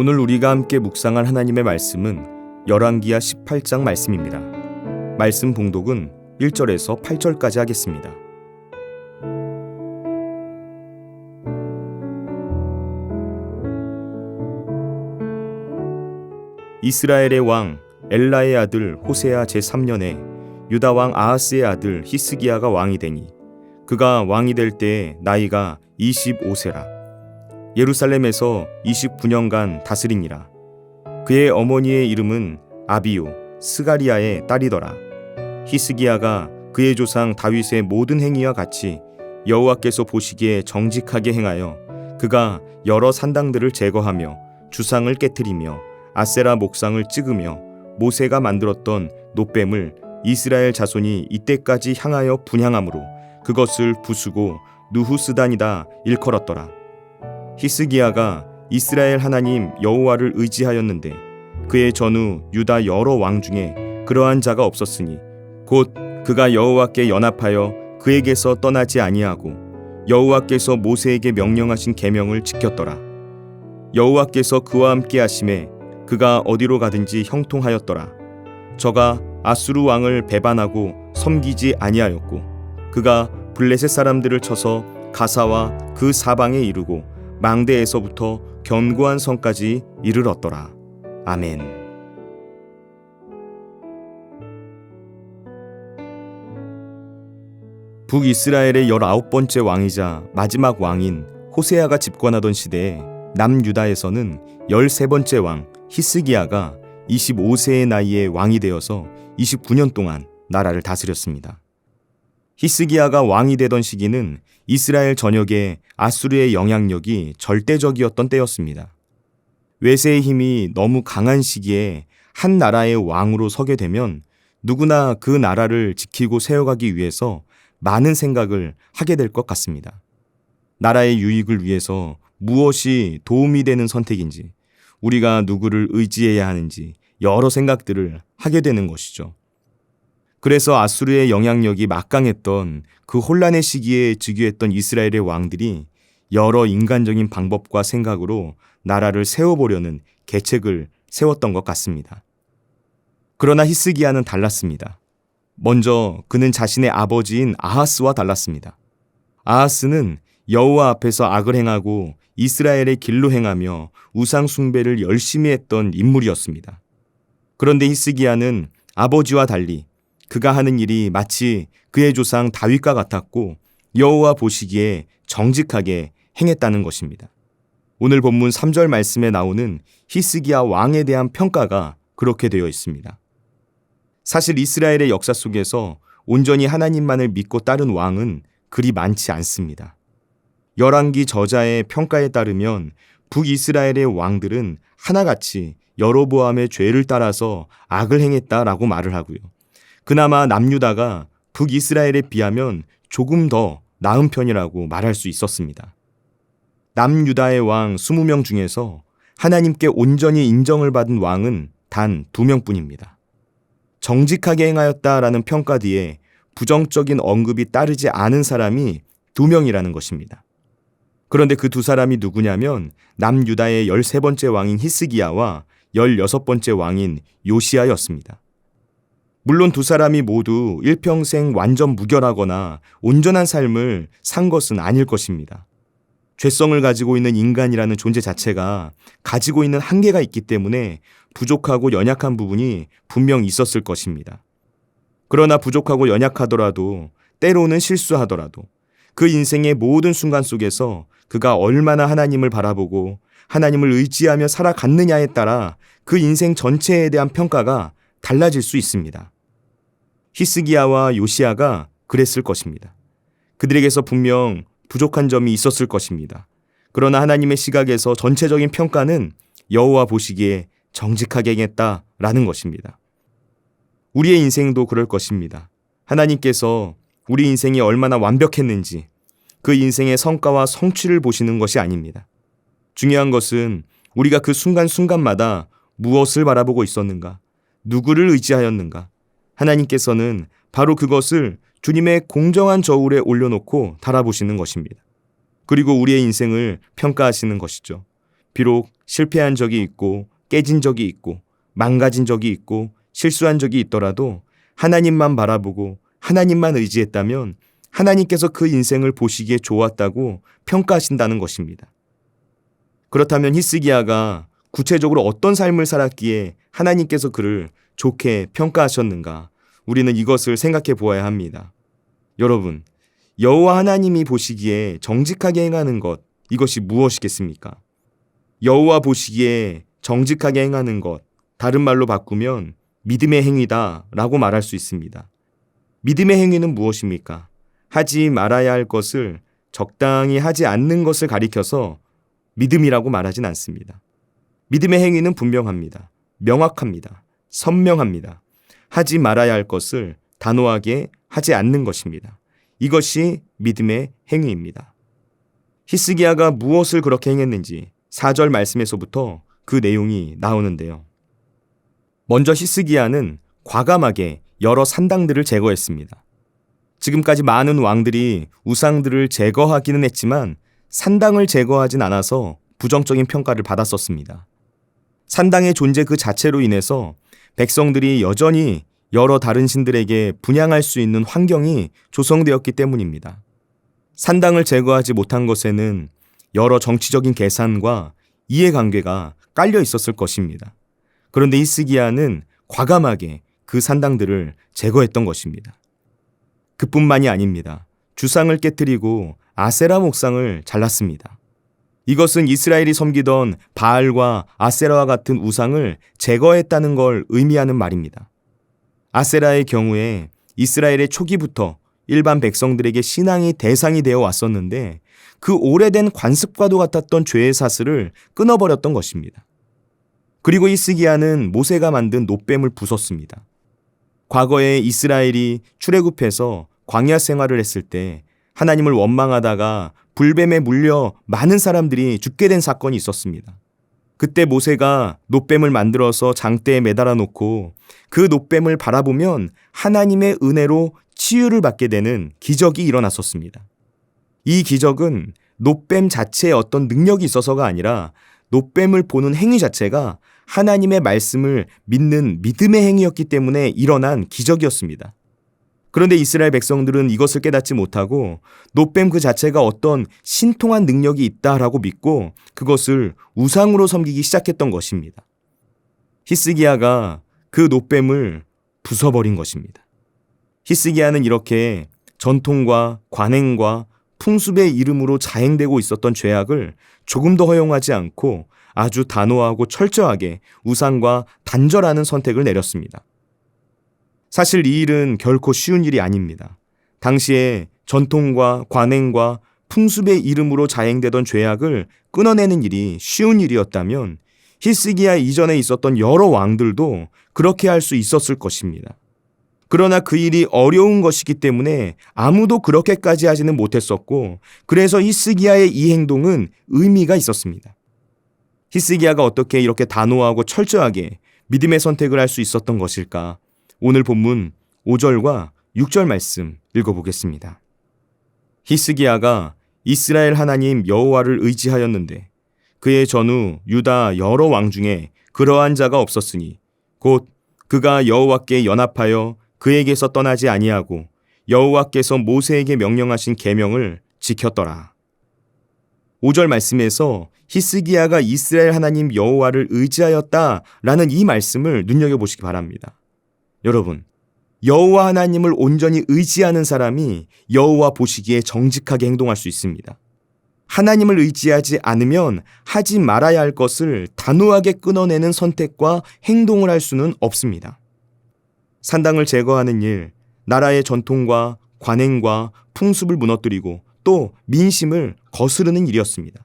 오늘 우리가 함께 묵상할 하나님의 말씀은 열왕기하 18장 말씀입니다. 말씀 봉독은 1절에서 8절까지 하겠습니다. 이스라엘의 왕 엘라의 아들 호세아 제3년에 유다 왕 아하스의 아들 히스기야가 왕이 되니 그가 왕이 될때 나이가 25세라 예루살렘에서 29년간 다스리니라 그의 어머니의 이름은 아비요 스가리아의 딸이더라 히스기야가 그의 조상 다윗의 모든 행위와 같이 여호와께서 보시기에 정직하게 행하여 그가 여러 산당들을 제거하며 주상을 깨뜨리며 아세라 목상을 찍으며 모세가 만들었던 노뱀을 이스라엘 자손이 이때까지 향하여 분향함으로 그것을 부수고 누후스단이다 일컬었더라. 히스기야가 이스라엘 하나님 여호와를 의지하였는데 그의 전후 유다 여러 왕 중에 그러한 자가 없었으니 곧 그가 여호와께 연합하여 그에게서 떠나지 아니하고 여호와께서 모세에게 명령하신 계명을 지켰더라. 여호와께서 그와 함께 하심에 그가 어디로 가든지 형통하였더라. 저가 아수르 왕을 배반하고 섬기지 아니하였고 그가 블레셋 사람들을 쳐서 가사와 그 사방에 이르고 망대에서부터 견고한 성까지 이르렀더라. 아멘. 북이스라엘의 열아홉 번째 왕이자 마지막 왕인 호세아가 집권하던 시대에 남유다에서는 열세 번째 왕 히스기야가 25세의 나이에 왕이 되어서 29년 동안 나라를 다스렸습니다. 히스기야가 왕이 되던 시기는 이스라엘 전역에 아수르의 영향력이 절대적이었던 때였습니다. 외세의 힘이 너무 강한 시기에 한 나라의 왕으로 서게 되면 누구나 그 나라를 지키고 세워가기 위해서 많은 생각을 하게 될 것 같습니다. 나라의 유익을 위해서 무엇이 도움이 되는 선택인지, 우리가 누구를 의지해야 하는지 여러 생각들을 하게 되는 것이죠. 그래서 아수르의 영향력이 막강했던 그 혼란의 시기에 즉위했던 이스라엘의 왕들이 여러 인간적인 방법과 생각으로 나라를 세워보려는 계책을 세웠던 것 같습니다. 그러나 히스기야는 달랐습니다. 먼저 그는 자신의 아버지인 아하스와 달랐습니다. 아하스는 여호와 앞에서 악을 행하고 이스라엘의 길로 행하며 우상 숭배를 열심히 했던 인물이었습니다. 그런데 히스기야는 아버지와 달리 그가 하는 일이 마치 그의 조상 다윗과 같았고 여호와 보시기에 정직하게 행했다는 것입니다. 오늘 본문 3절 말씀에 나오는 히스기야 왕에 대한 평가가 그렇게 되어 있습니다. 사실 이스라엘의 역사 속에서 온전히 하나님만을 믿고 따른 왕은 그리 많지 않습니다. 열왕기 저자의 평가에 따르면 북이스라엘의 왕들은 하나같이 여로보암의 죄를 따라서 악을 행했다라고 말을 하고요. 그나마 남유다가 북이스라엘에 비하면 조금 더 나은 편이라고 말할 수 있었습니다. 남유다의 왕 20명 중에서 하나님께 온전히 인정을 받은 왕은 단두 명뿐입니다. 정직하게 행하였다라는 평가 뒤에 부정적인 언급이 따르지 않은 사람이 두 명이라는 것입니다. 그런데 그 두 사람이 누구냐면 남유다의 13번째 왕인 히스기야와 16번째 왕인 요시아였습니다. 물론 두 사람이 모두 일평생 완전 무결하거나 온전한 삶을 산 것은 아닐 것입니다. 죄성을 가지고 있는 인간이라는 존재 자체가 가지고 있는 한계가 있기 때문에 부족하고 연약한 부분이 분명 있었을 것입니다. 그러나 부족하고 연약하더라도 때로는 실수하더라도 그 인생의 모든 순간 속에서 그가 얼마나 하나님을 바라보고 하나님을 의지하며 살아갔느냐에 따라 그 인생 전체에 대한 평가가 달라질 수 있습니다. 히스기야와 요시아가 그랬을 것입니다. 그들에게서 분명 부족한 점이 있었을 것입니다. 그러나 하나님의 시각에서 전체적인 평가는 여호와 보시기에 정직하게 행했다라는 것입니다. 우리의 인생도 그럴 것입니다. 하나님께서 우리 인생이 얼마나 완벽했는지 그 인생의 성과와 성취를 보시는 것이 아닙니다. 중요한 것은 우리가 그 순간순간마다 무엇을 바라보고 있었는가, 누구를 의지하였는가. 하나님께서는 바로 그것을 주님의 공정한 저울에 올려놓고 달아보시는 것입니다. 그리고 우리의 인생을 평가하시는 것이죠. 비록 실패한 적이 있고 깨진 적이 있고 망가진 적이 있고 실수한 적이 있더라도 하나님만 바라보고 하나님만 의지했다면 하나님께서 그 인생을 보시기에 좋았다고 평가하신다는 것입니다. 그렇다면 히스기야가 구체적으로 어떤 삶을 살았기에 하나님께서 그를 좋게 평가하셨는가? 우리는 이것을 생각해 보아야 합니다. 여러분, 여호와 하나님이 보시기에 정직하게 행하는 것 이것이 무엇이겠습니까? 여호와 보시기에 정직하게 행하는 것 다른 말로 바꾸면 믿음의 행위다라고 말할 수 있습니다. 믿음의 행위는 무엇입니까? 하지 말아야 할 것을 적당히 하지 않는 것을 가리켜서 믿음이라고 말하진 않습니다. 믿음의 행위는 분명합니다. 명확합니다. 선명합니다. 하지 말아야 할 것을 단호하게 하지 않는 것입니다. 이것이 믿음의 행위입니다. 히스기야가 무엇을 그렇게 행했는지 4절 말씀에서부터 그 내용이 나오는데요. 먼저 히스기야는 과감하게 여러 산당들을 제거했습니다. 지금까지 많은 왕들이 우상들을 제거하기는 했지만 산당을 제거하진 않아서 부정적인 평가를 받았었습니다. 산당의 존재 그 자체로 인해서 백성들이 여전히 여러 다른 신들에게 분양할 수 있는 환경이 조성되었기 때문입니다. 산당을 제거하지 못한 것에는 여러 정치적인 계산과 이해관계가 깔려 있었을 것입니다. 그런데 이스기야는 과감하게 그 산당들을 제거했던 것입니다. 그뿐만이 아닙니다. 주상을 깨뜨리고 아세라 목상을 잘랐습니다. 이것은 이스라엘이 섬기던 바알과 아세라와 같은 우상을 제거했다는 걸 의미하는 말입니다. 아세라의 경우에 이스라엘의 초기부터 일반 백성들에게 신앙이 대상이 되어 왔었는데 그 오래된 관습과도 같았던 죄의 사슬을 끊어버렸던 것입니다. 그리고 이스기야는 모세가 만든 노뱀을 부쉈습니다. 과거에 이스라엘이 출애굽해서 광야 생활을 했을 때 하나님을 원망하다가 불뱀에 물려 많은 사람들이 죽게 된 사건이 있었습니다. 그때 모세가 노뱀을 만들어서 장대에 매달아 놓고 그 노뱀을 바라보면 하나님의 은혜로 치유를 받게 되는 기적이 일어났었습니다. 이 기적은 노뱀 자체에 어떤 능력이 있어서가 아니라 노뱀을 보는 행위 자체가 하나님의 말씀을 믿는 믿음의 행위였기 때문에 일어난 기적이었습니다. 그런데 이스라엘 백성들은 이것을 깨닫지 못하고 노뱀 그 자체가 어떤 신통한 능력이 있다라고 믿고 그것을 우상으로 섬기기 시작했던 것입니다. 히스기야가 그 노뱀을 부숴버린 것입니다. 히스기야는 이렇게 전통과 관행과 풍습의 이름으로 자행되고 있었던 죄악을 조금 더 허용하지 않고 아주 단호하고 철저하게 우상과 단절하는 선택을 내렸습니다. 사실 이 일은 결코 쉬운 일이 아닙니다. 당시에 전통과 관행과 풍습의 이름으로 자행되던 죄악을 끊어내는 일이 쉬운 일이었다면 히스기야 이전에 있었던 여러 왕들도 그렇게 할 수 있었을 것입니다. 그러나 그 일이 어려운 것이기 때문에 아무도 그렇게까지 하지는 못했었고 그래서 히스기야의 이 행동은 의미가 있었습니다. 히스기야가 어떻게 이렇게 단호하고 철저하게 믿음의 선택을 할 수 있었던 것일까? 오늘 본문 5절과 6절 말씀 읽어보겠습니다. 히스기야가 이스라엘 하나님 여호와를 의지하였는데 그의 전후 유다 여러 왕 중에 그러한 자가 없었으니 곧 그가 여호와께 연합하여 그에게서 떠나지 아니하고 여호와께서 모세에게 명령하신 계명을 지켰더라. 5절 말씀에서 히스기야가 이스라엘 하나님 여호와를 의지하였다라는 이 말씀을 눈여겨 보시기 바랍니다. 여러분, 여호와 하나님을 온전히 의지하는 사람이 여호와 보시기에 정직하게 행동할 수 있습니다. 하나님을 의지하지 않으면 하지 말아야 할 것을 단호하게 끊어내는 선택과 행동을 할 수는 없습니다. 산당을 제거하는 일, 나라의 전통과 관행과 풍습을 무너뜨리고 또 민심을 거스르는 일이었습니다.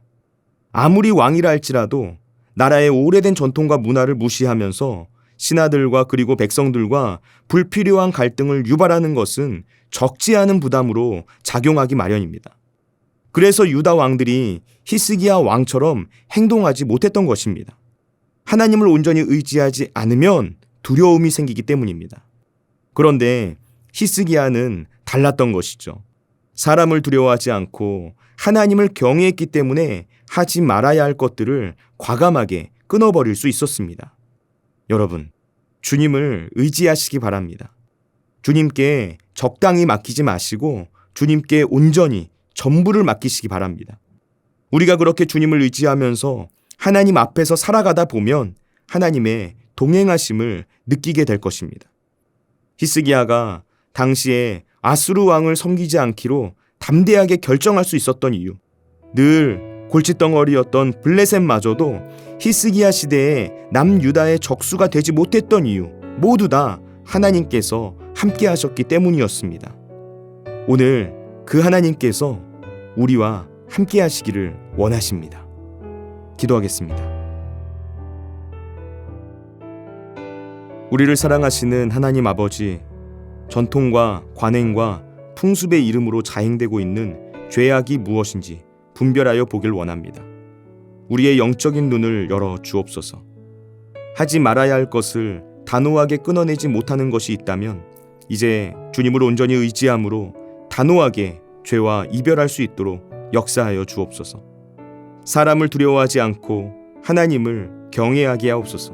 아무리 왕이라 할지라도 나라의 오래된 전통과 문화를 무시하면서 신하들과 그리고 백성들과 불필요한 갈등을 유발하는 것은 적지 않은 부담으로 작용하기 마련입니다. 그래서 유다 왕들이 히스기야 왕처럼 행동하지 못했던 것입니다. 하나님을 온전히 의지하지 않으면 두려움이 생기기 때문입니다. 그런데 히스기야는 달랐던 것이죠. 사람을 두려워하지 않고 하나님을 경외했기 때문에 하지 말아야 할 것들을 과감하게 끊어버릴 수 있었습니다. 여러분, 주님을 의지하시기 바랍니다. 주님께 적당히 맡기지 마시고 주님께 온전히 전부를 맡기시기 바랍니다. 우리가 그렇게 주님을 의지하면서 하나님 앞에서 살아가다 보면 하나님의 동행하심을 느끼게 될 것입니다. 히스기야가 당시에 아수르 왕을 섬기지 않기로 담대하게 결정할 수 있었던 이유. 늘 골칫덩어리였던 블레셋마저도 히스기야 시대에 남유다의 적수가 되지 못했던 이유. 모두 다 하나님께서 함께 하셨기 때문이었습니다. 오늘 그 하나님께서 우리와 함께 하시기를 원하십니다. 기도하겠습니다. 우리를 사랑하시는 하나님 아버지, 전통과 관행과 풍습의 이름으로 자행되고 있는 죄악이 무엇인지 분별하여 보길 원합니다. 우리의 영적인 눈을 열어 주옵소서. 하지 말아야 할 것을 단호하게 끊어내지 못하는 것이 있다면 이제 주님을 온전히 의지함으로 단호하게 죄와 이별할 수 있도록 역사하여 주옵소서. 사람을 두려워하지 않고 하나님을 경외하게 하옵소서.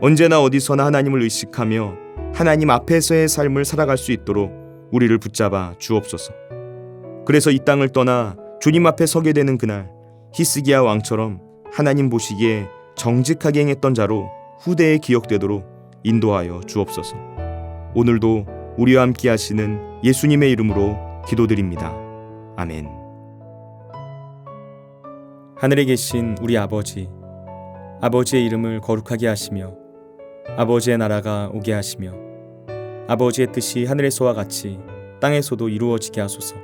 언제나 어디서나 하나님을 의식하며 하나님 앞에서의 삶을 살아갈 수 있도록 우리를 붙잡아 주옵소서. 그래서 이 땅을 떠나 주님 앞에 서게 되는 그날 히스기야 왕처럼 하나님 보시기에 정직하게 행했던 자로 후대에 기억되도록 인도하여 주옵소서. 오늘도 우리와 함께 하시는 예수님의 이름으로 기도드립니다. 아멘. 하늘에 계신 우리 아버지, 아버지의 이름을 거룩하게 하시며, 아버지의 나라가 오게 하시며, 아버지의 뜻이 하늘에서와 같이 땅에서도 이루어지게 하소서.